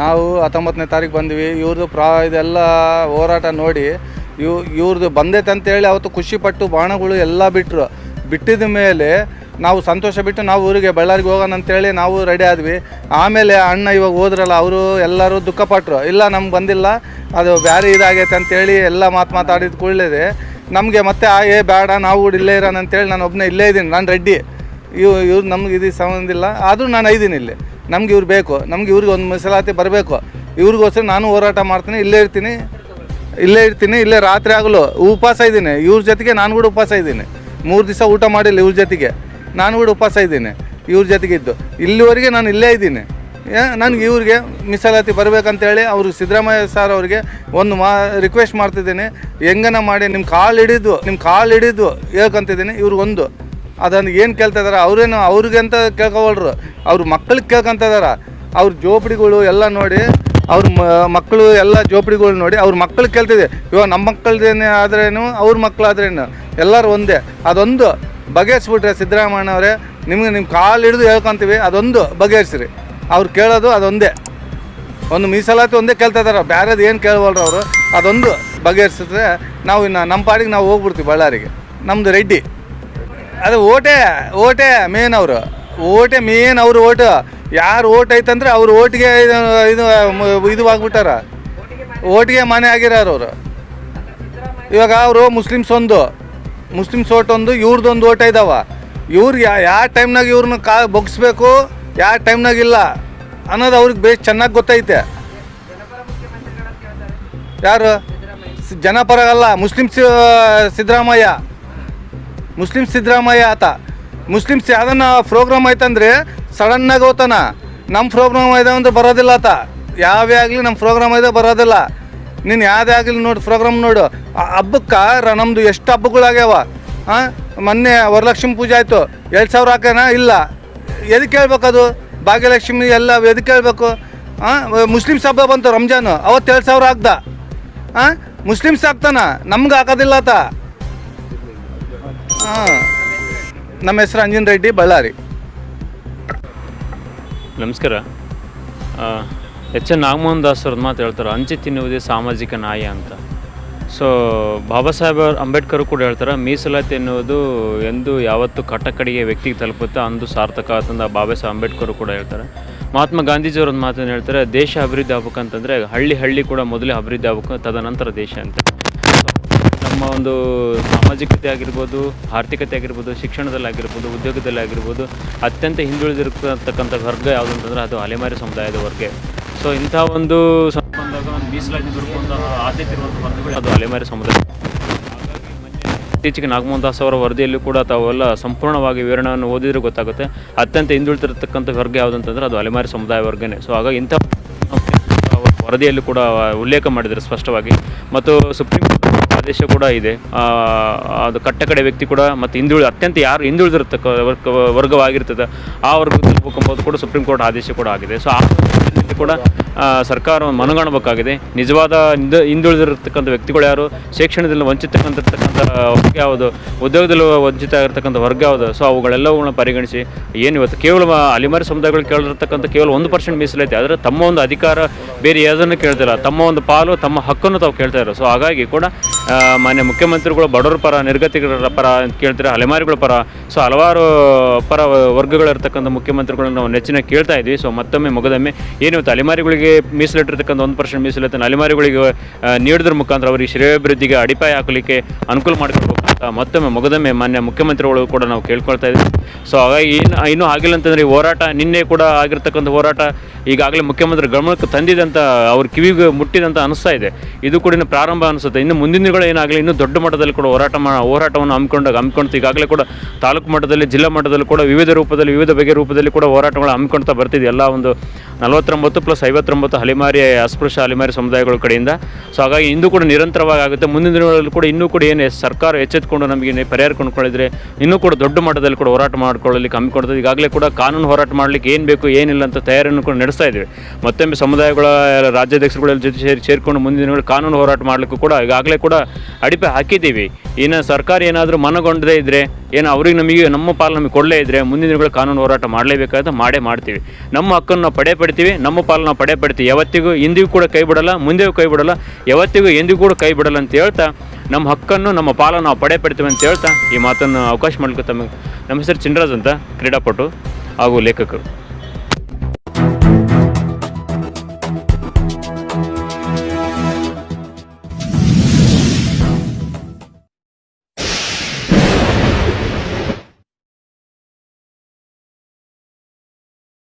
ನಾವು ಹತ್ತೊಂಬತ್ತನೇ ತಾರೀಕು ಬಂದ್ವಿ. ಇವ್ರದ್ದು ಪ್ರಾ, ಇದೆಲ್ಲ ಹೋರಾಟ ನೋಡಿ ಇವ್ ಇವ್ರದ್ದು ಬಂದೈತೆ ಅಂತೇಳಿ ಅವತ್ತು ಖುಷಿಪಟ್ಟು ಬಾಣಗಳು ಎಲ್ಲ ಬಿಟ್ಟರು ಬಿಟ್ಟಿದ ಮೇಲೆ ನಾವು ಸಂತೋಷ ಬಿಟ್ಟು ನಾವು ಊರಿಗೆ, ಬಳ್ಳಾರಿಗೆ ಹೋಗೋಣ ಅಂತೇಳಿ ನಾವು ರೆಡಿ ಆದ್ವಿ. ಆಮೇಲೆ ಅಣ್ಣ ಇವಾಗ ಹೋದ್ರಲ್ಲ, ಅವರು ಎಲ್ಲರೂ ದುಃಖಪಟ್ಟರು ಇಲ್ಲ, ನಮ್ಗೆ ಬಂದಿಲ್ಲ. ಅದು ಬೇರೆ ಇದಾಗೈತೆ ಅಂತೇಳಿ ಎಲ್ಲ ಮಾತು ಮಾತಾಡಿದ ಕೂಡಲೇ ನಮಗೆ ಮತ್ತೆ, ಆ, ಏ ಬೇಡ ನಾವು ಇಲ್ಲೇ ಇರೋಣ ಅಂತೇಳಿ ನಾನು ಒಬ್ಬನೇ ಇಲ್ಲೇ ಇದ್ದೀನಿ. ನಾನು ರೆಡ್ಡಿ ಇವ್, ಇವ್ರು ನಮ್ಗೆ ಇದು ಸಂಬಂಧ ಇಲ್ಲ. ಆದರೂ ನಾನು ಐದೀನಿ ಇಲ್ಲಿ. ನಮ್ಗೆ ಇವ್ರು ಬೇಕು, ನಮ್ಗೆ ಇವ್ರಿಗೆ ಒಂದು ಮೀಸಲಾತಿ ಬರಬೇಕು. ಇವ್ರಿಗೋಸ್ಕರ ನಾನು ಹೋರಾಟ ಮಾಡ್ತೀನಿ, ಇಲ್ಲೇ ಇರ್ತೀನಿ ಇಲ್ಲೇ ಇರ್ತೀನಿ, ಇಲ್ಲೇ ರಾತ್ರಿ ಆಗಲು ಉಪವಾಸ ಇದ್ದೀನಿ. ಇವ್ರ ಜೊತೆಗೆ ನಾನು ಕೂಡ ಉಪವಾಸ ಇದ್ದೀನಿ. ಮೂರು ದಿವಸ ಊಟ ಮಾಡಿಲ್ಲ ಇವ್ರ ಜೊತೆಗೆ. ನಾನು ಕೂಡ ಉಪವಾಸ ಇದ್ದೀನಿ, ಇವ್ರ ಜೊತೆಗೆ ಇದ್ದು. ಇಲ್ಲಿವರೆಗೆ ನಾನು ಇಲ್ಲೇ ಇದ್ದೀನಿ. ನನಗೆ ಇವ್ರಿಗೆ ಮೀಸಲಾತಿ ಬರಬೇಕಂತೇಳಿ ಅವ್ರಿಗೆ ಸಿದ್ದರಾಮಯ್ಯ ಸರ್ ಅವರಿಗೆ ಒಂದು ಮಾ ರಿಕ್ವೆಸ್ಟ್ ಮಾಡ್ತಿದ್ದೀನಿ. ಹೆಂಗನ ಮಾಡಿ ನಿಮ್ಮ ಕಾಲು ಹಿಡಿದು ನಿಮ್ಮ ಕಾಲು ಹಿಡಿದು ಹೇಳ್ಕೊಂತಿದ್ದೀನಿ ಇವ್ರಿಗೊಂದು. ಅದನ್ನು ಏನು ಕೇಳ್ತಾ ಇದಾರೆ, ಅವ್ರೇನು ಅವ್ರಿಗೆ ಅಂತ ಕೇಳ್ಕೊವಲ್ರು. ಅವ್ರ ಮಕ್ಕಳಿಗೆ ಕೇಳ್ಕೊಂತ ಇದಾರ. ಅವ್ರ ಜೋಪಡಿಗಳು ಎಲ್ಲ ನೋಡಿ, ಅವ್ರ ಮಕ್ಕಳು ಎಲ್ಲ ಜೋಪಡಿಗಳು ನೋಡಿ, ಅವ್ರ ಮಕ್ಕಳು ಕೇಳ್ತಿದೆ. ಇವಾಗ ನಮ್ಮ ಮಕ್ಕಳದೇನೆ ಆದ್ರೇನು, ಅವ್ರ ಮಕ್ಕಳಾದ್ರೇನು ಎಲ್ಲರೂ ಒಂದೇ. ಅದೊಂದು ಬಗೆಹರಿಸ್ಬಿಟ್ರೆ ಸಿದ್ದರಾಮಯ್ಯನವರೇ, ನಿಮ್ಗೆ ನಿಮ್ಮ ಕಾಲು ಹಿಡಿದು ಹೇಳ್ಕೊತೀವಿ, ಅದೊಂದು ಬಗೆಹರಿಸ್ರಿ. ಅವ್ರು ಕೇಳೋದು ಅದೊಂದೇ. ಒಂದು ಮೀಸಲಾತಿ ಒಂದೇ ಕೇಳ್ತಾ ಇದಾರೆ ಬೇರೆದು ಏನು ಕೇಳವಲ್ರು ಅವರು, ಅದೊಂದು ಬಗೆಹರಿಸಿದ್ರೆ ನಾವು ಇನ್ನು ನಮ್ಮ ಪಾಡಿಗೆ ನಾವು ಹೋಗ್ಬಿಡ್ತೀವಿ ಬಳ್ಳಾರಿಗೆ. ನಮ್ಮದು ರೆಡ್ಡಿ. ಅದು ಓಟೆ ಓಟೆ ಮೇನ್ ಅವರು. ಓಟೆ ಮೇನ್ ಅವ್ರ ಓಟು. ಯಾರು ಓಟ್ ಐತಂದ್ರೆ ಅವ್ರ ಓಟಿಗೆ ಇದು ಇದು ಆಗ್ಬಿಟ್ಟಾರ ಓಟಿಗೆ ಮನೆ ಆಗಿರೋರು ಅವರು. ಇವಾಗ ಅವರು ಮುಸ್ಲಿಮ್ಸ್ ಒಂದು. ಮುಸ್ಲಿಮ್ಸ್ ಓಟ್ ಒಂದು ಇವ್ರದ್ದೊಂದು ಓಟ ಇದಾವ ಇವ್ರಿಗೆ ಯಾವ ಟೈಮ್ನಾಗ ಇವ್ರನ್ನ ಕಾ, ಬೊಗ್ಸ್ಬೇಕು ಯಾವ ಟೈಮ್ನಾಗ ಇಲ್ಲ ಅನ್ನೋದು ಅವ್ರಿಗೆ ಬೇಸ್ ಚೆನ್ನಾಗಿ ಗೊತ್ತೈತೆ. ಯಾರು? ಜನಪರ ಅಲ್ಲ, ಮುಸ್ಲಿಮ್ಸ್, ಸಿದ್ದರಾಮಯ್ಯ. ಮುಸ್ಲಿಂ ಸಿದ್ದರಾಮಯ್ಯ ಆತ. ಮುಸ್ಲಿಮ್ಸ್ ಯಾವ್ದನ್ನ ಪ್ರೋಗ್ರಾಮ್ ಆಯ್ತಂದ್ರೆ ಸಡನ್ನಾಗಿ ಹೋತಾನ. ನಮ್ಮ ಪ್ರೋಗ್ರಾಮ್ ಇದೆ ಅಂದ್ರೆ ಬರೋದಿಲ್ಲ ಆತ. ಯಾವೇ ಆಗಲಿ ನಮ್ಮ ಪ್ರೋಗ್ರಾಮ್ ಇದೆ, ಬರೋದಿಲ್ಲ. ನೀನು ಯಾವುದೇ ಆಗಲಿ ನೋಡು ಪ್ರೋಗ್ರಾಮ್ ನೋಡು. ಹಬ್ಬಕ್ಕೆ ರ- ನಮ್ಮದು ಎಷ್ಟು ಹಬ್ಬಗಳಾಗ್ಯಾವ? ಹಾಂ ಮೊನ್ನೆ ವರಲಕ್ಷ್ಮಿ ಪೂಜೆ ಆಯಿತು. ಎರಡು ಸಾವಿರ ಹಾಕೋಣ ಇಲ್ಲ. ಎದಕ್ಕೆ ಹೇಳ್ಬೇಕದು? ಭಾಗ್ಯಲಕ್ಷ್ಮಿ ಎಲ್ಲ ಎದಕ್ಕೆ ಹೇಳ್ಬೇಕು? ಹಾಂ ಮುಸ್ಲಿಮ್ಸ್ ಹಬ್ಬ ಬಂತು ರಂಜಾನು ಅವತ್ತು ಎರಡು ಸಾವಿರ ಹಾಕ್ದ. ಹಾಂ ಮುಸ್ಲಿಮ್ಸ್ ಹಾಕ್ತಾನ ನಮ್ಗೆ ಹಾಕೋದಿಲ್ಲ ಆತ. ನಮ್ಮ ಹೆಸರು ಅಂಜನ್ ರೆಡ್ಡಿ, ಬಳ್ಳಾರಿ. ನಮಸ್ಕಾರ. ಎಚ್ ಎನ್ ನಾಗಮೋಹನ್ ದಾಸ್ ಅವ್ರದ್ದು ಮಾತು ಹೇಳ್ತಾರೆ ಹಂಚಿ ತಿನ್ನುವುದೇ ಸಾಮಾಜಿಕ ನ್ಯಾಯ ಅಂತ. ಸೊ ಬಾಬಾ ಸಾಹೇಬ್ ಅಂಬೇಡ್ಕರ್ ಕೂಡ ಹೇಳ್ತಾರೆ, ಮೀಸಲಾತಿ ಎನ್ನುವುದು ಎಂದು ಯಾವತ್ತು ಕಟ್ಟಕಡೆಗೆ ವ್ಯಕ್ತಿಗೆ ತಲುಪುತ್ತೆ ಅಂದು ಸಾರ್ಥಕ ಆತಂದ ಬಾಬಾ ಸಾಹೇಬ್ ಅಂಬೇಡ್ಕರ್ ಕೂಡ ಹೇಳ್ತಾರೆ. ಮಹಾತ್ಮ ಗಾಂಧೀಜಿಯವ್ರ ಒಂದು ಮಾತನ್ನು ಹೇಳ್ತಾರೆ, ದೇಶ ಅಭಿವೃದ್ಧಿ ಆಗ್ಬೇಕಂತಂದರೆ ಹಳ್ಳಿ ಹಳ್ಳಿ ಕೂಡ ಮೊದಲೇ ಅಭಿವೃದ್ಧಿ ಆಗ್ಬೇಕು, ತದನಂತರ ದೇಶ ಅಂತ. ನಮ್ಮ ಒಂದು ಸಾಮಾಜಿಕತೆ ಆಗಿರ್ಬೋದು, ಆರ್ಥಿಕತೆ ಆಗಿರ್ಬೋದು, ಶಿಕ್ಷಣದಲ್ಲಿ ಆಗಿರ್ಬೋದು, ಉದ್ಯೋಗದಲ್ಲಿ ಆಗಿರ್ಬೋದು, ಅತ್ಯಂತ ಹಿಂದುಳಿದಿರ್ತಕ್ಕಂಥ ವರ್ಗ ಯಾವುದು ಅಂತಂದರೆ ಅದು ಅಲೆಮಾರಿ ಸಮುದಾಯದ ವರ್ಗ ಸೊ ಇಂಥ ಒಂದು ಸಂಬಂಧದಾಗ ಒಂದು ದೊರಕುವಂಥ ಆದ್ಯತೆ ಇರುವಂಥ ಅದು ಅಲೆಮಾರಿ ಸಮುದಾಯ. ಇತ್ತೀಚೆಗೆ ನಾಗಮೋಹನ್ ದಾಸ್ ಅವರ ವರದಿಯಲ್ಲೂ ಕೂಡ ತಾವೆಲ್ಲ ಸಂಪೂರ್ಣವಾಗಿ ವಿವರಣೆಯನ್ನು ಓದಿದ್ರೆ ಗೊತ್ತಾಗುತ್ತೆ. ಅತ್ಯಂತ ಹಿಂದುಳಿದಿರತಕ್ಕಂಥ ವರ್ಗ ಯಾವುದು ಅಂತಂದರೆ ಅದು ಅಲೆಮಾರಿ ಸಮುದಾಯ ವರ್ಗನೇ. ಸೊ ಹಾಗಾಗಿ ಇಂಥ ವರದಿಯಲ್ಲೂ ಕೂಡ ಉಲ್ಲೇಖ ಮಾಡಿದ್ದಾರೆ ಸ್ಪಷ್ಟವಾಗಿ. ಮತ್ತು ಸುಪ್ರೀಂ ಕೋರ್ಟ್ ಆದೇಶ ಕೂಡ ಇದೆ. ಅದು ಕಟ್ಟಕಡೆ ವ್ಯಕ್ತಿ ಕೂಡ ಮತ್ತು ಹಿಂದುಳಿ ಅತ್ಯಂತ ಯಾರು ಹಿಂದುಳಿದಿರತಕ್ಕ ವರ್ಗ, ವರ್ಗವಾಗಿರ್ತದೆ, ಆ ವರ್ಗಕ್ಕೆ ತಲುಪಬೇಕೆಂಬುದು ಕೂಡ ಸುಪ್ರೀಂ ಕೋರ್ಟ್ ಆದೇಶ ಕೂಡ ಆಗಿದೆ. ಸೊ ಆ ಕೂಡ ಸರ್ಕಾರ ಮನಗಾಣಬೇಕಾಗಿದೆ. ನಿಜವಾದ ಹಿಂದು- ಹಿಂದುಳಿದಿರತಕ್ಕಂಥ ವ್ಯಕ್ತಿಗಳು ಯಾರು? ಶೈಕ್ಷಣದಲ್ಲಿ ವಂಚಿತಕ್ಕಂತಿರ್ತಕ್ಕಂಥ ವರ್ಗ ಯಾವುದು? ಉದ್ಯೋಗದಲ್ಲಿ ವಂಚಿತ ಆಗಿರ್ತಕ್ಕಂಥ ವರ್ಗ ಯಾವುದು? ಸೊ ಅವುಗಳೆಲ್ಲವುಗಳನ್ನ ಪರಿಗಣಿಸಿ, ಏನು ಇವತ್ತು ಕೇವಲ ಅಲಿಮಾರಿ ಸಮುದಾಯಗಳು ಕೇಳಿರ್ತಕ್ಕಂಥ ಕೇವಲ ಒಂದು ಪರ್ಸೆಂಟ್ ಮೀಸಲೈತೆ. ಆದರೆ ತಮ್ಮ ಒಂದು ಅಧಿಕಾರ ಬೇರೆ ಯಾವುದನ್ನು ಕೇಳ್ತಿಲ್ಲ. ತಮ್ಮ ಒಂದು ಪಾಲು, ತಮ್ಮ ಹಕ್ಕನ್ನು ತಾವು ಕೇಳ್ತಾ ಇರೋ ಸೊ ಹಾಗಾಗಿ ಕೂಡ ಮಾನ್ಯ ಮುಖ್ಯಮಂತ್ರಿಗಳು ಬಡವರ ಪರ ನಿರ್ಗತಿಕರ ಪರ ಅಂತ ಕೇಳ್ತಾರೆ, ಅಲೆಮಾರಿಗಳ ಪರ? ಸೊ ಹಲವಾರು ಪರ ವರ್ಗಗಳಿರ್ತಕ್ಕಂಥ ಮುಖ್ಯಮಂತ್ರಿಗಳನ್ನ ನಾವು ನೆಚ್ಚಿನ ಕೇಳ್ತಾ ಇದ್ವಿ. ಸೊ ಮತ್ತೊಮ್ಮೆ ಮೊಗದೊಮ್ಮೆ ಏನು ಅಲೆಮಾರಿಗಳಿಗೆ ಮೀಸಲಿಟ್ಟಿರ್ತಕ್ಕಂಥ ಒಂದು ಪರ್ಸೆಂಟ್ ಮೀಸಲನ್ನು ಅಲೆಮಾರಿಗಳಿಗೆ ನೀಡಿದ್ರ ಮುಖಾಂತರ ಅವರಿಗೆ ಶ್ರೇಯಾಭಿವೃದ್ಧಿಗೆ ಅಡಿಪಾಯ ಹಾಕಲಿಕ್ಕೆ ಅನುಕೂಲ ಮಾಡಿಕೊಡ್ಬೇಕು ಅಂತ ಮತ್ತೊಮ್ಮೆ ಮೊಗದೊಮ್ಮೆ ಮಾನ್ಯ ಮುಖ್ಯಮಂತ್ರಿಗಳು ಕೂಡ ನಾವು ಕೇಳ್ಕೊಳ್ತಾ ಇದ್ವಿ. ಸೊ ಹಾಗಾಗಿ ಏನು ಇನ್ನೂ ಆಗಿಲ್ಲ ಅಂತಂದರೆ ಹೋರಾಟ, ನಿನ್ನೆ ಕೂಡ ಆಗಿರ್ತಕ್ಕಂಥ ಹೋರಾಟ ಈಗಾಗಲೇ ಮುಖ್ಯಮಂತ್ರಿ ಗಮನಕ್ಕೆ ತಂದಿದಂತ ಅವ್ರ ಕಿವಿಗೆ ಮುಟ್ಟಿದಂತ ಅನಿಸ್ತಾ ಇದೆ. ಇದು ಕೂಡ ಪ್ರಾರಂಭ ಅನಿಸುತ್ತೆ. ಇನ್ನು ಮುಂದಿನ ದಿನಗಳು ಏನಾಗಲಿ ಇನ್ನೂ ದೊಡ್ಡ ಮಟ್ಟದಲ್ಲಿ ಕೂಡ ಹೋರಾಟ ಹೋರಾಟವನ್ನು ಹಮ್ಮಿಕೊಂಡಾಗ ಹಮ್ಮಿಕೊಂಡು ಈಗಾಗಲೇ ಕೂಡ ತಾಲೂಕು ಮಟ್ಟದಲ್ಲಿ, ಜಿಲ್ಲಾ ಮಟ್ಟದಲ್ಲಿ ಕೂಡ ವಿವಿಧ ರೂಪದಲ್ಲಿ, ವಿವಿಧ ಬಗೆಯ ರೂಪದಲ್ಲಿ ಕೂಡ ಹೋರಾಟಗಳು ಹಮ್ಮಿಕೊಳ್ತಾ ಬರ್ತಿದೆ. ಎಲ್ಲ ಒಂದು ನಲವತ್ತೊಂಬತ್ತು ಪ್ಲಸ್ ಐವತ್ತೊಂಬತ್ತು ಅಲೆಮಾರಿ ಅಸ್ಪೃಶ್ಯ ಅಲೆಮಾರಿ ಸಮುದಾಯಗಳ ಕಡೆಯಿಂದ. ಸೊ ಹಾಗಾಗಿ ಇಂದು ಕೂಡ ನಿರಂತರವಾಗಿ ಆಗುತ್ತೆ. ಮುಂದಿನ ದಿನಗಳಲ್ಲಿ ಕೂಡ ಇನ್ನೂ ಕೂಡ ಏನು ಸರ್ಕಾರ ಎಚ್ಚೆತ್ತುಕೊಂಡು ನಮಗೆ ಪರಿಹಾರ ಕೊಂಡ್ಕೊಳ್ಳಿದ್ರೆ ಇನ್ನೂ ಕೂಡ ದೊಡ್ಡ ಮಟ್ಟದಲ್ಲಿ ಕೂಡ ಹೋರಾಟ ಮಾಡ್ಕೊಳ್ಳಲಿಕ್ಕೆ ಹಮ್ಮಿಕೊಳ್ತದೆ ಈಗಾಗಲೇ ಕೂಡ ಕಾನೂನು ಹೋರಾಟ ಮಾಡಲಿಕ್ಕೆ ಏನು ಬೇಕು, ಏನಿಲ್ಲ ಅಂತ ತಯಾರಿಯನ್ನು ಕೂಡ ನಡೆಸ್ತಾ ಇದ್ದೀವಿ. ಮತ್ತೊಮ್ಮೆ ಸಮುದಾಯಗಳ ರಾಜ್ಯಾಧ್ಯಕ್ಷರುಗಳ ಜೊತೆ ಸೇರಿ ಸೇರಿಕೊಂಡು ಮುಂದಿನ ದಿನಗಳು ಕಾನೂನು ಹೋರಾಟ ಮಾಡಲಿಕ್ಕೂ ಕೂಡ ಈಗಾಗಲೇ ಕೂಡ ಅಡಿಪೆ ಹಾಕಿದ್ದೀವಿ. ಇನ್ನು ಸರ್ಕಾರ ಏನಾದರೂ ಮನಗೊಂಡದೇ ಇದ್ದರೆ ಏನು ಅವ್ರಿಗೆ ನಮಗೆ ನಮ್ಮ ಪಾಲು ನಮಗೆ ಕೊಡಲೇ ಇದ್ದರೆ ಮುಂದಿನ ದಿನಗಳು ಕಾನೂನು ಹೋರಾಟ ಮಾಡಲೇಬೇಕಾದ ಮಾಡೇ ಮಾಡ್ತೀವಿ. ನಮ್ಮ ಹಕ್ಕನ್ನು ನಾವು ಪಡೆ ಪಡ್ತೀವಿ, ನಮ್ಮ ಪಾಲು ನಾವು ಪಡೆ ಪಡ್ತೀವಿ. ಯಾವತ್ತಿಗೂ ಇಂದಿಗೂ ಕೂಡ ಕೈ ಬಿಡಲ್ಲ ಮುಂದೆಯೂ ಕೈ ಬಿಡಲ್ಲ, ಯಾವತ್ತಿಗೂ ಎಂದಿಗೂ ಕೂಡ ಕೈ ಬಿಡಲ್ಲ ಅಂತ ಹೇಳ್ತಾ, ನಮ್ಮ ಹಕ್ಕನ್ನು ನಮ್ಮ ಪಾಲನ್ನು ನಾವು ಪಡೆ ಪಡ್ತೀವಿ ಅಂತ ಹೇಳ್ತಾ ಈ ಮಾತನ್ನು ಅವಕಾಶ ಮಾಡ್ಲಿಕ್ಕೆ ತಮಗೆ ನಮ್ಮ ಹೆಸರು ಚಿನ್ರಾಜ್ ಅಂತ, ಕ್ರೀಡಾಪಟು ಹಾಗೂ ಲೇಖಕರು.